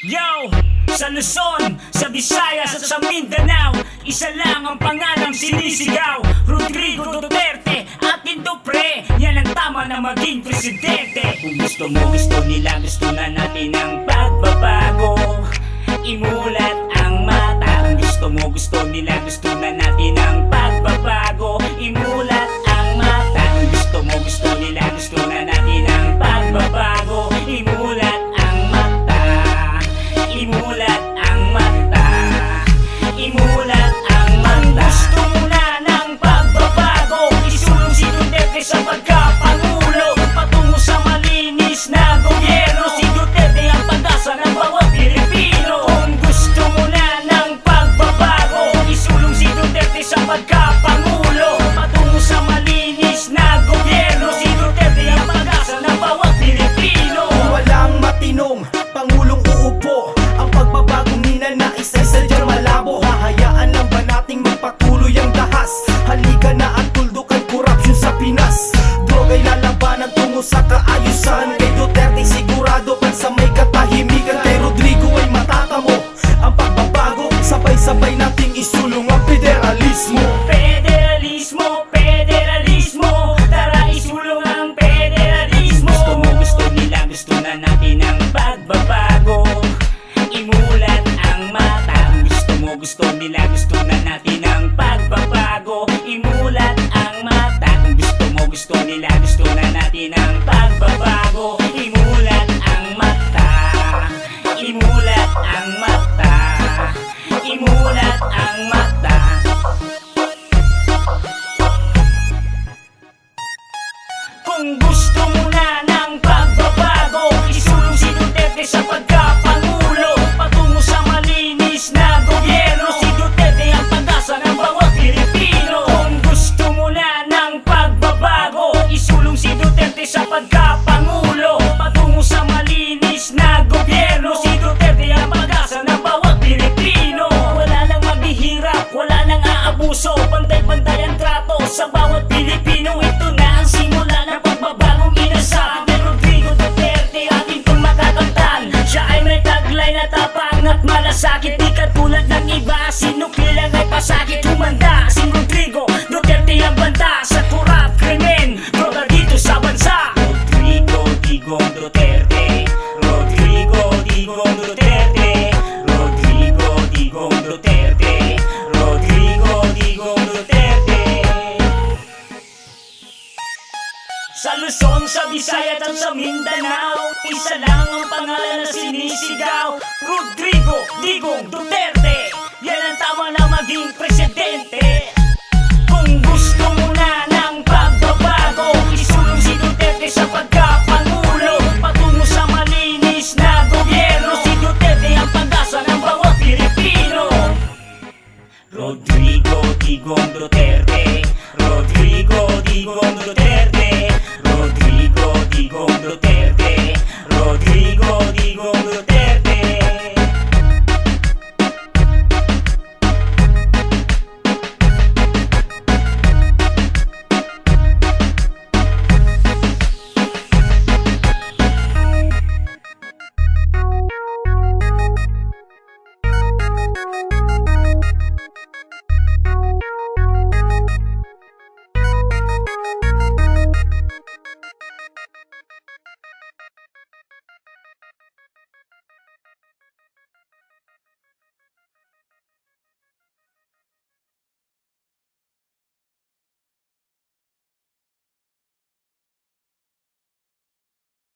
Yo! Sa Luzon, sa Visayas at sa Mindanao Isa lang ang pangalang sinisigaw. Rodrigo Duterte, akin Dupre Yan ang tama na maging presidente. Kung gusto mo, gusto nila, gusto na natin ang pagbabago. Imulat ang mata. Kung gusto mo, gusto nila, gusto na natin gusto nila Gusto na natin ang pagbabago. Imulat ang mata. Kung gusto mo gusto nila Gusto na natin ang pagbabago. Imulat ang mata. Imulat ang mata. Imulat ang mata. Kung gusto mo na Digong Duterte Rodrigo Digong Duterte Rodrigo Digong Duterte. Sa Luzon, sa Visayas at sa Mindanao Isa lang ang pangalan na sinisigaw Rodrigo Digong Duterte. Yan ang tama na maging presidente.